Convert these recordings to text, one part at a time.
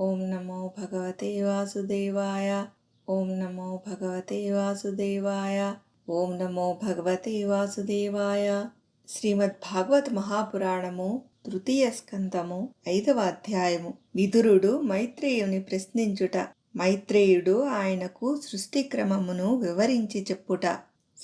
ఓం నమో భగవతే వాసుదేవాయ. ఓం నమో భగవతే వాసుదేవాయ. ఓం నమో భగవతే వాసుదేవాయ. శ్రీమద్ భాగవత్ మహాపురాణము తృతీయ స్కందము ఐదవ అధ్యాయము. విదురుడు మైత్రేయుని ప్రశ్నించుట మైత్రేయుడు ఆయనకు సృష్టి క్రమమును వివరించి చెప్పుట.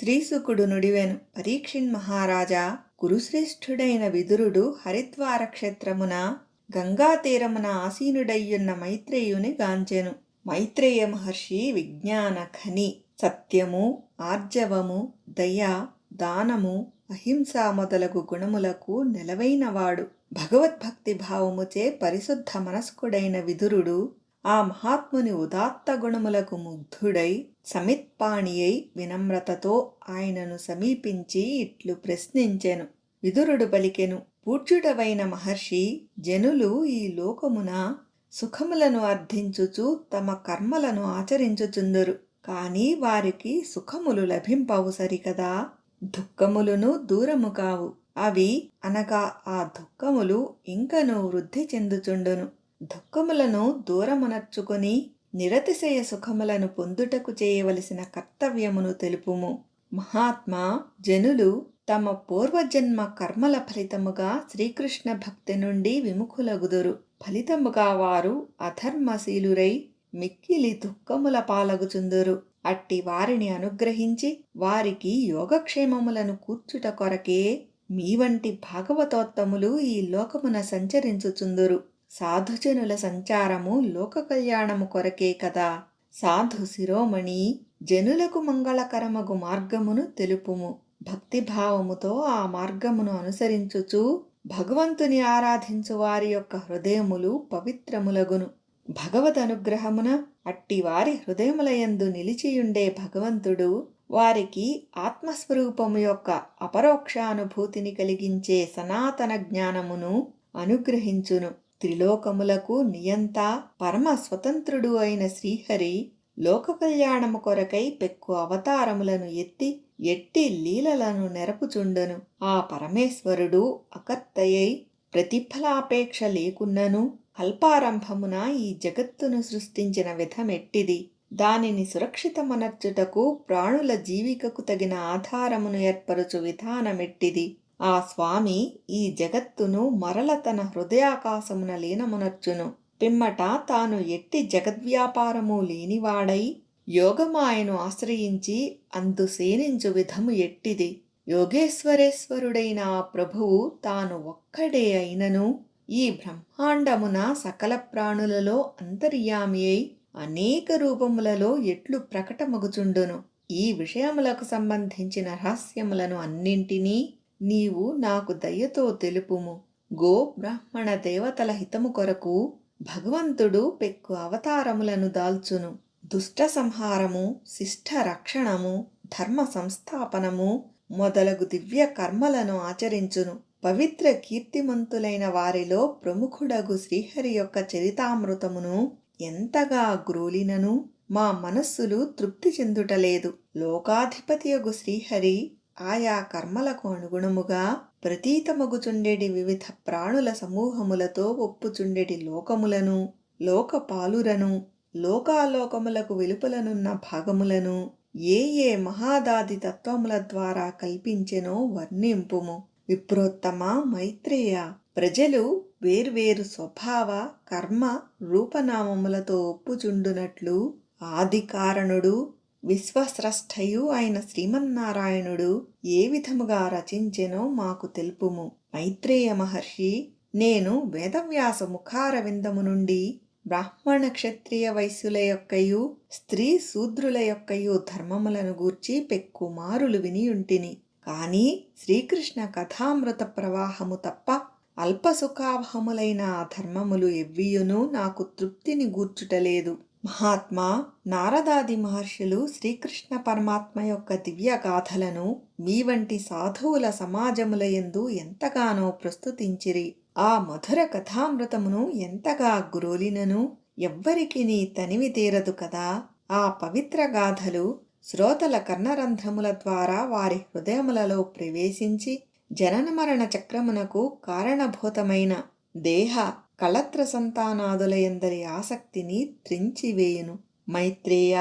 శ్రీసుకుడు నుడివెను. పరీక్షిన్ మహారాజా కురుశ్రేష్ఠుడైన విదురుడు హరిద్వార క్షేత్రమున గంగాతీరమున ఆసీనుడయ్యున్న మైత్రేయుని గాంచెను. మైత్రేయ మహర్షి విజ్ఞాన ఖని. సత్యము ఆర్జవము దయ దానము అహింస మొదలగు గుణములకు నెలవైనవాడు. భగవద్భక్తి భావముచే పరిశుద్ధ మనస్కుడైన విదురుడు ఆ మహాత్ముని ఉదాత్త గుణములకు ముగ్ధుడై సమిత్పాణియై వినమ్రతతో ఆయనను సమీపించి ఇట్లు ప్రశ్నించెను. విదురుడు పలికెను పూజ్యుడవైన మహర్షి జనులు ఈ లోకమున సుఖములను అర్థించుచు తమ కర్మలను ఆచరించుచుందురు. కాని వారికి సుఖములు లభింపవు సరికదా? దుఃఖములను దూరము కావు. అవి అనగా ఆ దుఃఖములు ఇంకను వృద్ధి చెందుచుండును. దుఃఖములను దూరమునర్చుకొని నిరతిశయ సుఖములను పొందుటకు చేయవలసిన కర్తవ్యమును తెలుపుము. మహాత్మా జనులు తమ పూర్వజన్మ కర్మల ఫలితముగా శ్రీకృష్ణ భక్తి నుండి విముఖులగుదురు. ఫలితముగా వారు అధర్మశీలురై మిక్కిలి దుఃఖముల పాలగుచుందురు. అట్టి వారిని అనుగ్రహించి వారికి యోగక్షేమములను కూర్చుట కొరకే మీ వంటి భాగవతోత్తములు ఈ లోకమున సంచరించుచుందురు. సాధుజనుల సంచారము లోక కళ్యాణము కొరకే కదా. సాధు శిరోమణి జనులకు మంగళకరమగు మార్గమును తెలుపుము. భక్తిభావముతో ఆ మార్గమును అనుసరించుచు భగవంతుని ఆరాధించు వారి యొక్క హృదయములు పవిత్రములగును. భగవద్ అనుగ్రహమున అట్టి వారి హృదయములయందు నిలిచియుండే భగవంతుడు వారికి ఆత్మస్వరూపము యొక్క అపరోక్షానుభూతిని కలిగించే సనాతన జ్ఞానమును అనుగ్రహించును. త్రిలోకములకు నియంత పరమ స్వతంత్రుడు అయిన శ్రీహరి లోక కళ్యాణము కొరకై పెక్కు అవతారములను ఎత్తి ఎట్టి లీలలను నెరపుచుండను. ఆ పరమేశ్వరుడు అకత్తయై ప్రతిఫలాపేక్ష లేకున్నను అల్పారంభమున ఈ జగత్తును సృష్టించిన విధమెట్టిది. దానిని సురక్షితమనర్చుటకు ప్రాణుల జీవికకు తగిన ఆధారమును ఏర్పరచు విధానమెట్టిది. ఆ స్వామి ఈ జగత్తును మరల తన హృదయాకాశమున లీనమునర్చును. పిమ్మట తాను ఎట్టి జగద్వ్యాపారము లేనివాడై యోగమాయను ఆశ్రయించి అందు సేనించు విధము ఎట్టిది? యోగేశ్వరేశ్వరుడైన ఆ ప్రభువు తాను ఒక్కడే అయినను ఈ బ్రహ్మాండమున సకల ప్రాణులలో అంతర్యామి అయి అనేక రూపములలో ఎట్లు ప్రకటమగుచుండును. ఈ విషయములకు సంబంధించిన రహస్యములను అన్నింటినీ నీవు నాకు దయతో తెలుపుము. గో బ్రాహ్మణ దేవతల హితము కొరకు భగవంతుడు పెక్కు అవతారములను దాల్చును. దుష్ట సంహారము శిష్ట రక్షణము ధర్మ సంస్థాపనము మొదలగు దివ్య కర్మలను ఆచరించును. పవిత్ర కీర్తిమంతులైన వారిలో ప్రముఖుడగు శ్రీహరి యొక్క చరితామృతమును ఎంతగా గ్రోలినను మా మనస్సులు తృప్తి చెందుటలేదు. లోకాధిపతియగు శ్రీహరి ఆయా కర్మలకు అనుగుణముగా ప్రతీతమగుచుండెడి వివిధ ప్రాణుల సమూహములతో ఒప్పుచుండెడి లోకములను లోకపాలురను లోకాలోకములకు వెలుపలనున్న భాగములను ఏ ఏ మహాదాది తత్వముల ద్వారా కల్పించెనో వర్ణింపుము. విప్రోత్తమ మైత్రేయ ప్రజలు వేర్వేరు స్వభావ కర్మ రూపనామములతో ఒప్పుచుండునట్లు ఆది కారణుడు విశ్వస్రష్టయు అయిన శ్రీమన్నారాయణుడు ఏ విధముగా రచించెనో మాకు తెలుపుము. మైత్రేయ మహర్షి నేను వేదవ్యాస ముఖారవిందము నుండి బ్రాహ్మణ క్షత్రియ వైశ్యుల యొక్కయు స్త్రీ శూద్రుల యొక్కయు ధర్మములను గూర్చి పెక్కుమారులు వినియుంటిని. కాని శ్రీకృష్ణ కథామృత ప్రవాహము తప్ప అల్పసుఖావహములైన ఆ ధర్మములు ఎవ్వియును నాకు తృప్తిని గూర్చుటలేదు. మహాత్మా నారదాది మహర్షులు శ్రీకృష్ణ పరమాత్మ యొక్క దివ్య గాథలను మీ వంటి సాధువుల సమాజములయందు ఎంతగానో ప్రస్తుతించిరి. ఆ మధుర కథామృతమును ఎంతగా గురోలినను ఎవ్వరికి నీ తనివి తీరదు కదా? ఆ పవిత్ర గాథలు శ్రోతల కర్ణరంధ్రముల ద్వారా వారి హృదయములలో ప్రవేశించి జనన మరణ చక్రమునకు కారణభూతమైన దేహ కళత్ర సంతానాదులయందరి ఆసక్తిని త్రించివేయును మైత్రేయ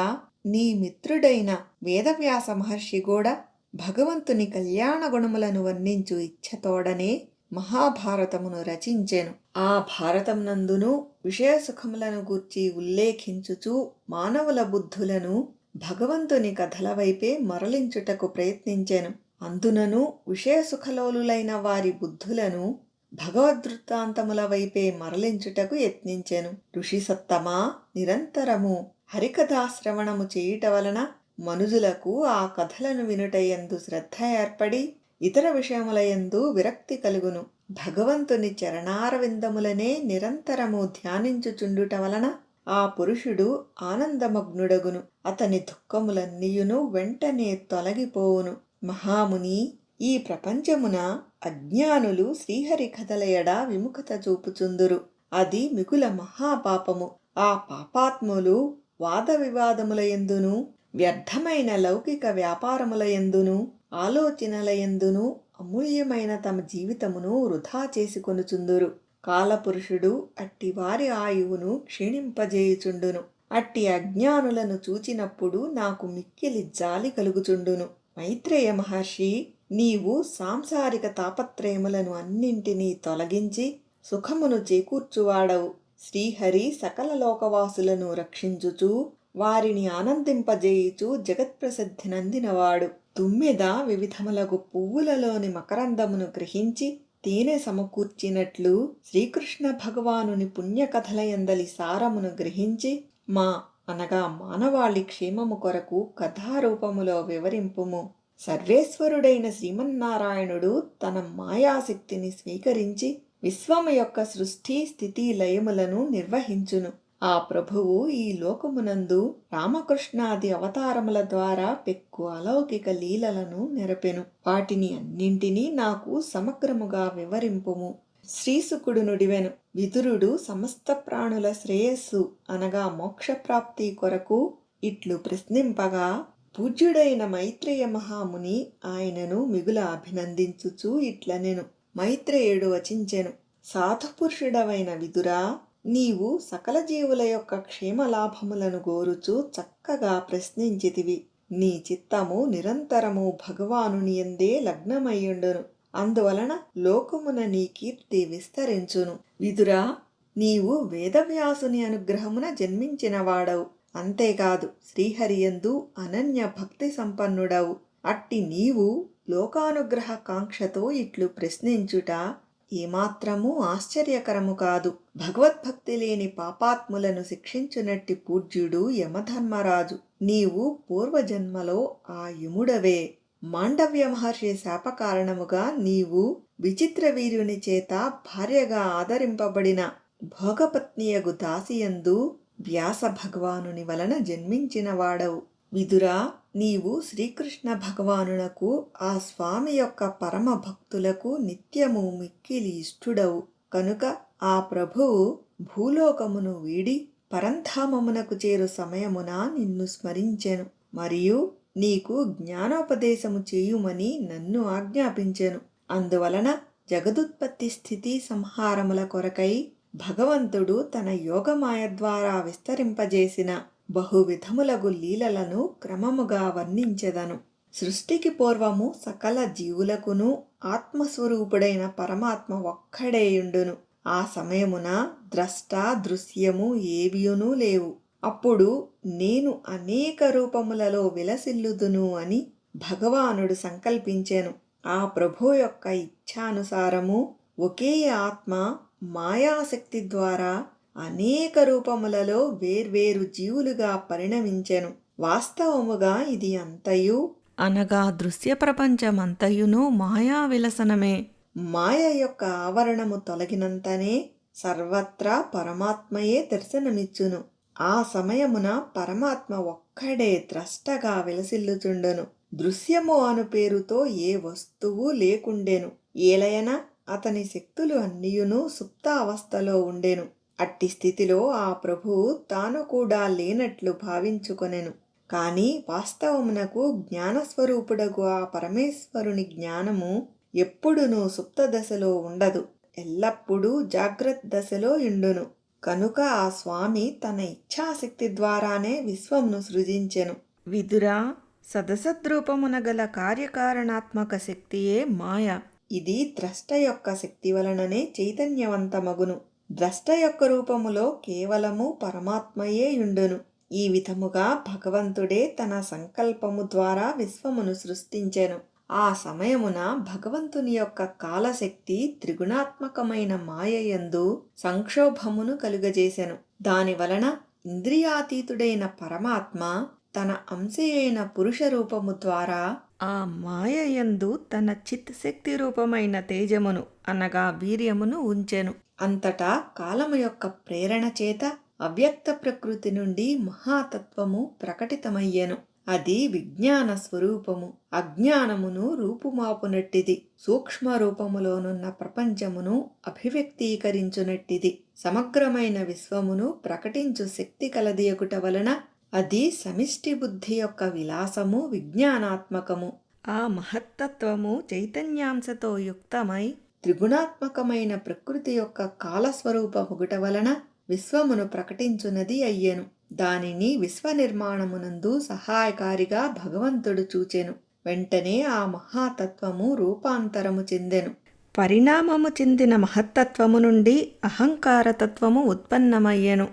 నీ మిత్రుడైన వేదవ్యాస మహర్షి కూడా భగవంతుని కళ్యాణ గుణములను వర్ణించు ఇచ్ఛతోడనే మహాభారతమును రచించెను. ఆ భారతమునందును విషయ సుఖములను గూర్చి ఉల్లేఖించుచు మానవుల బుద్ధులను భగవంతుని కథల వైపే మరలించుటకు ప్రయత్నించెను. అందునను విషయ సుఖలోలులైన వారి బుద్ధులను భగవద్వృత్తాంతముల వైపే మరలించుటకు యత్నించెను. ఋషి సత్తమా నిరంతరము హరికథాశ్రవణము చేయుట వలన మనుజులకు ఆ కథలను వినుటయందు శ్రద్ధ ఏర్పడి ఇతర విషయములయందు విరక్తి కలుగును. భగవంతుని చరణారవిందములనే నిరంతరము ధ్యానించుచుండుట వలన ఆ పురుషుడు ఆనందమగ్నుడగును. అతని దుఃఖములన్నీయును వెంటనే తొలగిపోవును. మహాముని ఈ ప్రపంచమున అజ్ఞానులు శ్రీహరి కథలయడ విముఖత చూపుచుందురు. అది మిగుల మహాపాపము. ఆ పాపాత్ములు వాద వివాదముల ఎందును వ్యర్థమైన లౌకిక వ్యాపారముల ఎందును ఆలోచనల ఎందును అమూల్యమైన తమ జీవితమును వృధా చేసుకొనుచుందురు. కాలపురుషుడు అట్టి వారి ఆయువును క్షీణింపజేయుచుండును. అట్టి అజ్ఞానులను చూచినప్పుడు నాకు మిక్కిలి జాలి కలుగుచుండును. మైత్రేయ మహర్షి నీవు సాంసారిక తాపత్రయములను అన్నింటినీ తొలగించి సుఖమును చేకూర్చువాడవు. శ్రీహరి సకల లోకవాసులను రక్షించుచు వారిని ఆనందింపజేయుచు జగత్ప్రసిద్ధి నందినవాడు. తుమ్మెద వివిధములగు పువ్వులలోని మకరందమును గ్రహించి తేనె సమకూర్చినట్లు శ్రీకృష్ణ భగవానుని పుణ్యకథలయందలి సారమును గ్రహించి మా అనగా మానవాళి క్షేమము కొరకు కథారూపములో వివరింపుము. సర్వేశ్వరుడైన శ్రీమన్నారాయణుడు తన మాయాశక్తిని స్వీకరించి విశ్వము యొక్క సృష్టి స్థితి లయములను నిర్వహించును. ఆ ప్రభువు ఈ లోకమునందు రామకృష్ణాది అవతారముల ద్వారా పెక్కు అలౌకిక లీలలను నెరపెను. వాటిని అన్నింటినీ నాకు సమగ్రముగా వివరింపుము. శ్రీసుకుడు నుడివెను. విదురుడు సమస్త ప్రాణుల శ్రేయస్సు అనగా మోక్షప్రాప్తి కొరకు ఇట్లు ప్రశ్నింపగా పూజ్యుడైన మైత్రేయ మహాముని ఆయనను మిగుల అభినందించుచు ఇట్లనెను. మైత్రేయుడు వచించెను. సాధుపురుషుడవైన విదురా నీవు సకల జీవుల యొక్క క్షేమలాభములను గోరుచు చక్కగా ప్రశ్నించితివి. నీ చిత్తము నిరంతరము భగవానుని ఎందే లగ్నమయ్యుండును. అందువలన లోకమున నీ కీర్తి విస్తరించును. విదురా నీవు వేదవ్యాసుని అనుగ్రహమున జన్మించినవాడవు. అంతేకాదు శ్రీహరియందు అనన్య భక్తి సంపన్నుడవు. అట్టి నీవు లోకానుగ్రహ కాంక్షతో ఇట్లు ప్రశ్నించుట ఏమాత్రమూ ఆశ్చర్యకరము కాదు. భగవద్భక్తి లేని పాపాత్ములను శిక్షించునట్టి పూజ్యుడు యమధర్మరాజు. నీవు పూర్వజన్మలో ఆ యముడవే. మాండవ్య మహర్షి శాప కారణముగా నీవు విచిత్ర వీర్యుని చేత భార్యగా ఆదరింపబడిన భోగపత్నియగు దాసియందు వ్యాస భగవానుని వలన జన్మించినవాడవు. విదురా నీవు శ్రీకృష్ణ భగవానునకు ఆ స్వామి యొక్క పరమ భక్తులకు నిత్యము మిక్కిలి ఇష్టుడవు. కనుక ఆ ప్రభువు భూలోకమును వీడి పరంధామమునకు చేరు సమయమున నిన్ను స్మరించెను. మరియు నీకు జ్ఞానోపదేశము చేయుమని నన్ను ఆజ్ఞాపించెను. అందువలన జగదుత్పత్తి స్థితి సంహారముల కొరకై భగవంతుడు తన యోగమాయ ద్వారా విస్తరింపజేసిన బహువిధములగు లీలలను క్రమముగా వర్ణించెదను. సృష్టికి పూర్వము సకల జీవులకును ఆత్మస్వరూపుడైన పరమాత్మ ఒక్కడేయుండును. ఆ సమయమున ద్రష్ట దృశ్యము ఏవియునూ లేవు. అప్పుడు నేను అనేక రూపములలో విలసిల్లుదును అని భగవానుడు సంకల్పించాను. ఆ ప్రభు యొక్క ఇచ్ఛానుసారము ఒకే ఆత్మ మాయాశక్తి ద్వారా అనేక రూపములలో వేర్వేరు జీవులుగా పరిణమించెను. వాస్తవముగా ఇది అంతయు? అనగా దృశ్య ప్రపంచమంతయును మాయా విలసనమే. మాయ యొక్క ఆవరణము తొలగినంతనే సర్వత్రా పరమాత్మయే దర్శనమిచ్చును. ఆ సమయమున పరమాత్మ ఒక్కడే ద్రష్టగా విలసిల్లుచుండును. దృశ్యము అను పేరుతో ఏ వస్తువు లేకుండెను. ఏలయన అతని శక్తులు అన్నియును సుప్తావస్థలో ఉండెను. అట్టి స్థితిలో ఆ ప్రభు తాను కూడా లేనట్లు భావించుకొనెను. కానీ వాస్తవమునకు జ్ఞానస్వరూపుడగు ఆ పరమేశ్వరుని జ్ఞానము ఎప్పుడునూ సుప్త దశలో ఉండదు. ఎల్లప్పుడూ జాగ్రత్త దశలో ఇండును కనుక ఆ స్వామి తన ఇచ్ఛాశక్తి ద్వారానే విశ్వమును సృజించెను. విదురా సదసద్రూపమున గల కార్యకారణాత్మక శక్తియే మాయ. ఇది ద్రష్ట యొక్క శక్తి వలననే చైతన్యవంతమగును. ద్రష్ట యొక్క రూపములో కేవలము పరమాత్మయే యుండును. ఈ విధముగా భగవంతుడే తన సంకల్పము ద్వారా విశ్వమును సృష్టించెను. ఆ సమయమున భగవంతుని యొక్క కాలశక్తి త్రిగుణాత్మకమైన మాయయందు సంక్షోభమును కలుగజేసెను. దాని వలన ఇంద్రియాతీతుడైన పరమాత్మ తన అంశయైన అయిన పురుష రూపము ద్వారా ఆ మాయయందు తన చిత్తశక్తి రూపమైన తేజమును అనగా వీర్యమును ఉంచెను. అంతటా కాలము యొక్క ప్రేరణ చేత అవ్యక్త ప్రకృతి నుండి మహాతత్వము ప్రకటితమయ్యెను. అది విజ్ఞాన స్వరూపము అజ్ఞానమును రూపుమాపునట్టిది సూక్ష్మ రూపములోనున్న ప్రపంచమును అభివ్యక్తీకరించునట్టిది సమగ్రమైన విశ్వమును ప్రకటించు శక్తి కలదియకుట వలన అది సమిష్టి బుద్ధి యొక్క విలాసము విజ్ఞానాత్మకము. ఆ మహత్తత్వము చైతన్యాంశతో యుక్తమై త్రిగుణాత్మకమైన ప్రకృతి యొక్క కాలస్వరూపముగుట వలన విశ్వమును ప్రకటించునది అయ్యెను. దానిని విశ్వ నిర్మాణమునందు సహాయకారిగా భగవంతుడు చూచెను. వెంటనే ఆ మహాతత్వము రూపాంతరము చెందెను. పరిణామము చెందిన మహత్తత్వము నుండి అహంకారతత్వము ఉత్పన్నమయ్యెను.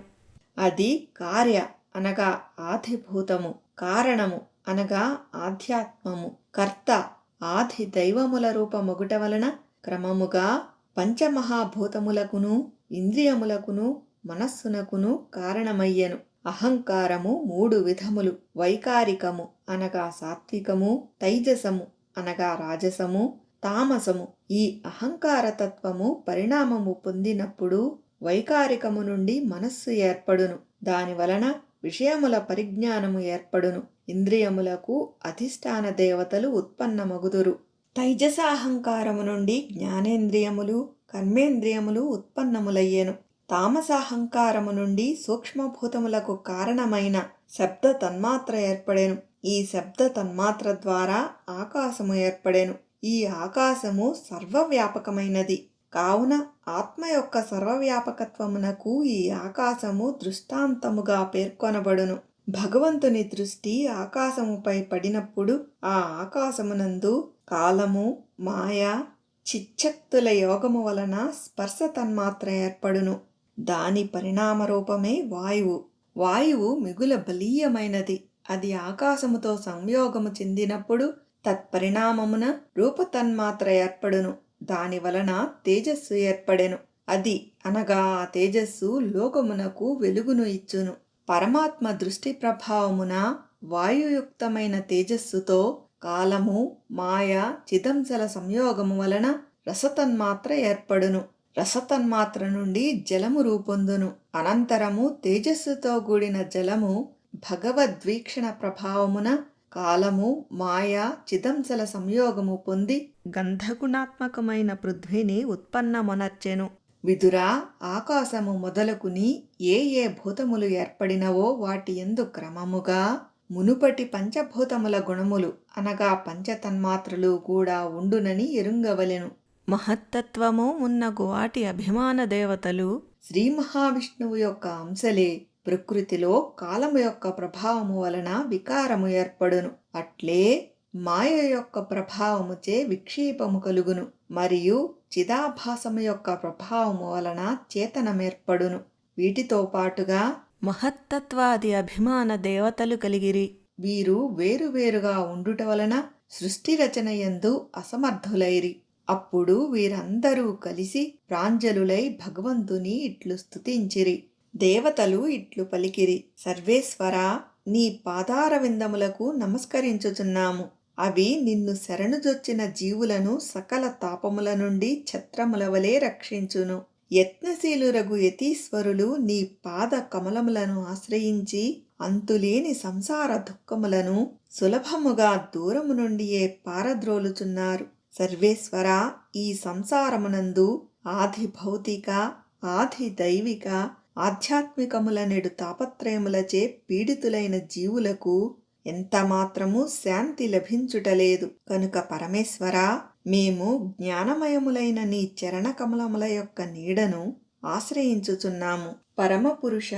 అది కార్య అనగా ఆధిభూతము కారణము అనగా ఆధ్యాత్మము. కర్త ఆది దైవముల రూపమొగుట వలన క్రమముగా పంచమహాభూతములకును ఇంద్రియములకును మనస్సునకును కారణమయ్యెను. అహంకారము మూడు విధములు. వైకారికము అనగా సాత్వికము తైజసము అనగా రాజసము తామసము. ఈ అహంకారతత్వము పరిణామము పొందినప్పుడు వైకారికము నుండి మనస్సు ఏర్పడును. దాని వలన విషయముల పరిజ్ఞానము ఏర్పడును. ఇంద్రియములకు అధిష్టాన దేవతలు ఉత్పన్నమగుదురు. తైజసాహంకారము నుండి జ్ఞానేంద్రియములు కర్మేంద్రియములు ఉత్పన్నములయ్యెను. తామసాహంకారము నుండి సూక్ష్మభూతములకు కారణమైన శబ్ద తన్మాత్ర ఏర్పడెను. ఈ శబ్ద తన్మాత్ర ద్వారా ఆకాశము ఏర్పడెను. ఈ ఆకాశము సర్వవ్యాపకమైనది. కావున ఆత్మ యొక్క సర్వవ్యాపకత్వమునకు ఈ ఆకాశము దృష్టాంతముగా పేర్కొనబడును. భగవంతుని దృష్టి ఆకాశముపై పడినప్పుడు ఆ ఆకాశమునందు కాలము మాయ చిచ్చక్తుల యోగము వలన స్పర్శ తన్మాత్ర ఏర్పడును. దాని పరిణామ రూపమే వాయువు. వాయువు మిగుల బలీయమైనది. అది ఆకాశముతో సంయోగము చెందినప్పుడు తత్పరిణామమున రూపతన్మాత్ర ఏర్పడును. దాని వలన తేజస్సు ఏర్పడెను. అది అనగా ఆ తేజస్సు లోకమునకు వెలుగును ఇచ్చును. పరమాత్మ దృష్టి ప్రభావమున వాయుయుక్తమైన తేజస్సుతో కాలము మాయ చిదంశల సంయోగము వలన రసతన్మాత్ర ఏర్పడును. రసతన్మాత్ర నుండి జలము రూపొందును. అనంతరము తేజస్సుతో కూడిన జలము భగవద్వీక్షణ ప్రభావమున కాలము మాయ చిదంశల సంయోగము పొంది గంధగుణాత్మకమైన పృథ్వీని ఉత్పన్నమొనర్చెను. విదురా ఆకాశము మొదలుకుని ఏ ఏ భూతములు ఏర్పడినవో వాటి ఎందు క్రమముగా మునుపటి పంచభూతముల గుణములు అనగా పంచతన్మాత్రలు కూడా ఉండునని ఎరుంగవలెను. మహత్తత్వము ఉన్న వాటి అభిమాన దేవతలు శ్రీ మహావిష్ణువు యొక్క అంశలే ప్రకృతిలో కాలము యొక్క ప్రభావము వలన వికారము ఏర్పడును. అట్లే మాయ యొక్క ప్రభావముచే విక్షేపము కలుగును మరియు చిదాభాసము యొక్క ప్రభావము వలన చేతనమేర్పడును వీటితో పాటుగా మహత్తత్వాది అభిమాన దేవతలు కలిగిరి. వీరు వేరువేరుగా ఉండుట వలన సృష్టి రచన యందు అసమర్థులైరి. అప్పుడు వీరందరూ కలిసి ప్రాంజలులై భగవంతుని ఇట్లు స్తుతించిరి. దేవతలు ఇట్లు పలికిరి. సర్వేశ్వర నీ పాదారవిందములకు నమస్కరించుచున్నాము. అవి నిన్ను శరణుజొచ్చిన జీవులను సకల తాపముల నుండి ఛత్రముల వలె రక్షించును. యత్నశీలురగు యతీశ్వరులు నీ పాద కమలములను ఆశ్రయించి అంతులేని సంసార దుఃఖములను సులభముగా దూరము నుండియే పారద్రోలుచున్నారు. సర్వేశ్వర ఈ సంసారమునందు ఆది భౌతిక ఆది దైవిక ఆధ్యాత్మికముల నేడు తాపత్రయములచే పీడితులైన జీవులకు ఎంత మాత్రము శాంతి లభించుటలేదు. కనుక పరమేశ్వర మేము జ్ఞానమయములైన నీ చరణ కమలముల యొక్క నీడను ఆశ్రయించుచున్నాము. పరమపురుష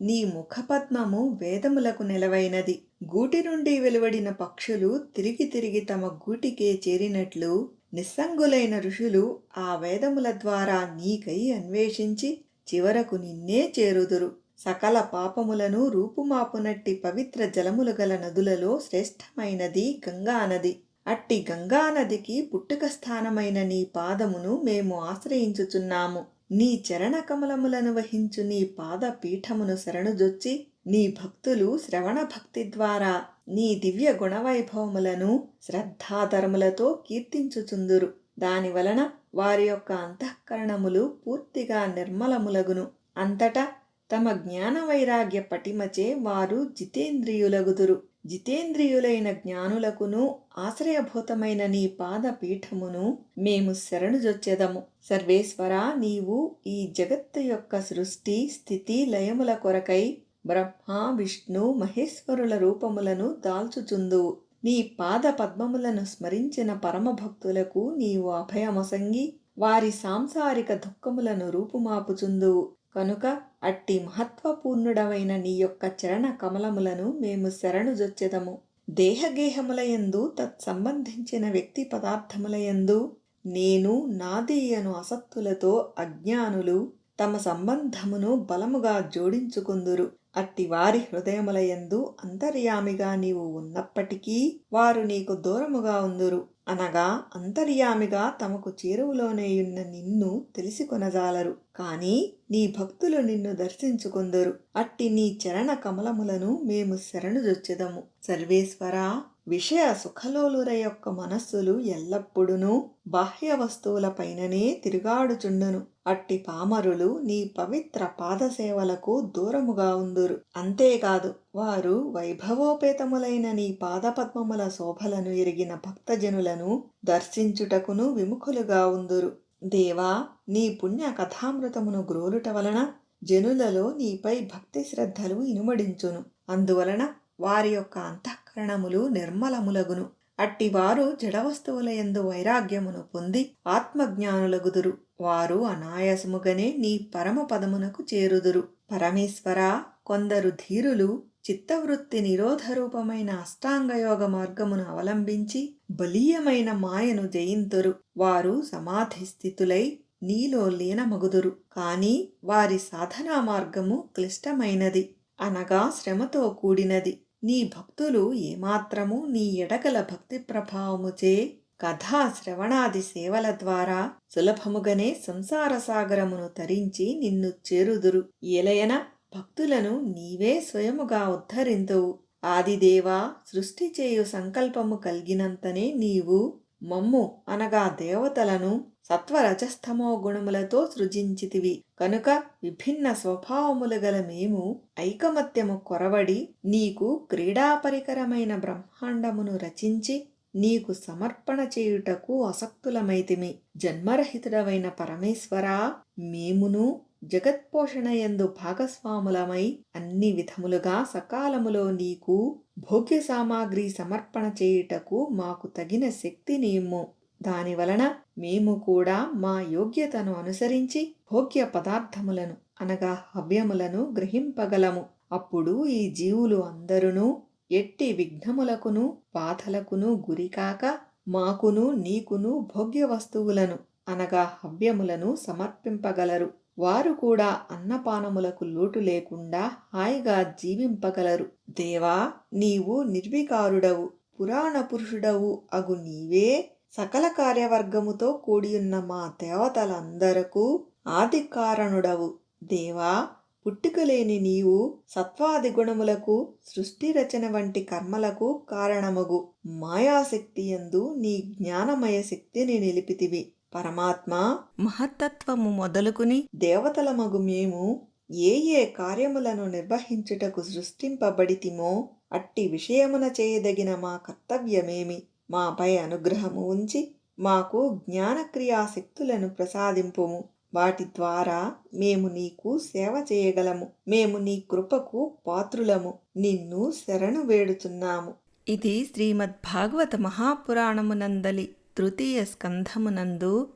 నీ ముఖపద్మము వేదములకు నిలవైనది. గూటి నుండి వెలువడిన పక్షులు తిరిగి తిరిగి తమ గూటికే చేరినట్లు నిస్సంగులైన ఋషులు ఆ వేదముల ద్వారా నీకై అన్వేషించి చివరకు నిన్నే చేరుదురు. సకల పాపములను రూపుమాపునట్టి పవిత్ర జలములు గల నదులలో శ్రేష్టమైనది గంగా నది. అట్టి గంగా నదికి పుట్టుక స్థానమైన నీ పాదమును మేము ఆశ్రయించుచున్నాము. నీ చరణ కమలములను వహించు నీ పాద పీఠమును శరణుజొచ్చి నీ భక్తులు శ్రవణ భక్తి ద్వారా నీ దివ్య గుణవైభవములను శ్రద్ధాధరములతో కీర్తించుచుందురు. దాని వలన వారి యొక్క అంతఃకరణములు పూర్తిగా నిర్మలములగును. అంతటా తమ జ్ఞాన వైరాగ్య పటిమచే వారు జితేంద్రియులగుదురు. జితేంద్రియులైన జ్ఞానులకును ఆశ్రయభూతమైన నీ పాద పీఠమును మేము శరణుజొచ్చెదము. సర్వేశ్వర నీవు ఈ జగత్తు యొక్క సృష్టి స్థితి లయముల కొరకై బ్రహ్మ విష్ణు మహేశ్వరుల రూపములను దాల్చుచుందువు. నీ పాద పద్మములను స్మరించిన పరమభక్తులకు నీవు అభయమసంగి వారి సాంసారిక దుఃఖములను రూపుమాపుచుందువు కనుక అట్టి మహత్వపూర్ణుడవైన నీ యొక్క చరణ కమలములను మేము శరణుజొచ్చెదము దేహగేహములయందు తత్సంబంధించిన వ్యక్తి పదార్థములయందు నేను నాదీయను అసత్తులతో అజ్ఞానులు తమ సంబంధమును బలముగా జోడించుకుందురు. అట్టి వారి హృదయములయందు అంతర్యామిగా నీవు ఉన్నప్పటికీ వారు నీకు దూరముగా ఉందురు. అనగా అంతర్యామిగా తమకు చేరువలోనేయున్న నిన్ను తెలిసి కొనజాలరు కాని నీ భక్తులు నిన్ను దర్శించుకుందరు. అట్టి నీ చరణ కమలములను మేము శరణుజొచ్చెదము. సర్వేశ్వరా విషయ సుఖలోలుర యొక్క మనస్సులు ఎల్లప్పుడూ బాహ్య వస్తువులపైననే తిరుగాడుచుండును. అట్టి పామరులు నీ పవిత్ర పాదసేవలకు దూరముగా ఉందురు. అంతేకాదు వారు వైభవోపేతములైన నీ పాదపద్మముల శోభలను ఎరిగిన భక్తజనులను దర్శించుటకును విముఖులుగా ఉందురు. దేవా నీ పుణ్య కథామృతమును గ్రోలుట వలన జనులలో నీపై భక్తి శ్రద్ధలు ఇనుమడించును. అందువలన వారి యొక్క అంతఃకరణములు నిర్మలములగును. అట్టివారు జడవస్తువుల యందు వైరాగ్యమును పొంది ఆత్మజ్ఞానులగుదురు. వారు అనాయాసముగనే నీ పరమపదమునకు చేరుదురు. పరమేశ్వర కొందరు ధీరులు చిత్తవృత్తి నిరోధరూపమైన అష్టాంగయోగ మార్గమును అవలంబించి బలీయమైన మాయను జయింతురు. వారు సమాధి స్థితులై నీలో లీనమగుదురు. కాని వారి సాధనా మార్గము క్లిష్టమైనది. అనగా శ్రమతో కూడినది. నీ భక్తులు ఏమాత్రము నీ ఎడగల భక్తి ప్రభావముచే కథా శ్రవణాది సేవల ద్వారా సులభముగానే సంసార సాగరమును తరించి నిన్ను చేరుదురు. ఏలయన భక్తులను నీవే స్వయముగా ఉద్ధరింతువు. ఆదిదేవా సృష్టి చేయు సంకల్పము కలిగినంతనే నీవు మమ్ము అనగా దేవతలను సత్వరజస్తమో గుణములతో సృజించితివి. కనుక విభిన్న స్వభావములు గల మేము ఐకమత్యము కొరవడి నీకు క్రీడాపరికరమైన బ్రహ్మాండమును రచించి నీకు సమర్పణ చేయుటకు అసక్తులమైతిమి. జన్మరహితుడవైన పరమేశ్వరా మేమును జగత్పోషణయందు భాగస్వాములమై అన్ని విధములుగా సకాలములో నీకు భోగ్య సామాగ్రి సమర్పణ చేయుటకు మాకు తగిన శక్తి నీము దానివలన మేము కూడా మా యోగ్యతను అనుసరించి భోగ్య పదార్థములను అనగా హవ్యములను గ్రహింపగలము. అప్పుడు ఈ జీవులు అందరును ఎట్టి విఘ్నములకును బాధలకును గురికాక మాకును నీకును భోగ్య వస్తువులను అనగా హవ్యములను సమర్పింపగలరు. వారు కూడా అన్నపానములకు లోటు లేకుండా హాయిగా జీవింపగలరు. దేవా నీవు నిర్వికారుడవు పురాణ పురుషుడవు అగు నీవే సకల కార్యవర్గముతో కూడియున్న మా దేవతలందరకు ఆది కారణుడవు. దేవా పుట్టుకలేని నీవు సత్వాది గుణములకు సృష్టి రచన వంటి కర్మలకు కారణమగు. మాయాశక్తి యందు నీ జ్ఞానమయ శక్తిని నిలిపితివి. పరమాత్మ మహత్తత్వము మొదలుకుని దేవతలమగు మేము ఏ ఏ కార్యములను నిర్వహించుటకు సృష్టింపబడితిమో అట్టి విషయమున చేయదగిన మా కర్తవ్యమేమి. మాపై అనుగ్రహము ఉంచి మాకు జ్ఞానక్రియాశక్తులను ప్రసాదింపుము. వాటి ద్వారా మేము నీకు సేవ చేయగలము. మేము నీ కృపకు పాత్రులము. నిన్ను శరణు వేడుచున్నాము. ఇది శ్రీమద్ భాగవత మహాపురాణమునందలి. తృతీయ స్కంధమునందు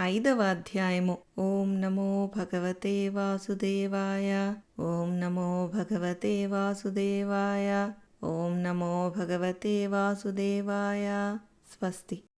ఐదవ అధ్యాయము ఓం నమో భగవతే వాసుదేవాయ. ఓం నమో భగవతే వాసుదేవాయ. ఓం నమో భగవతే వాసుదేవాయ. స్వస్తి.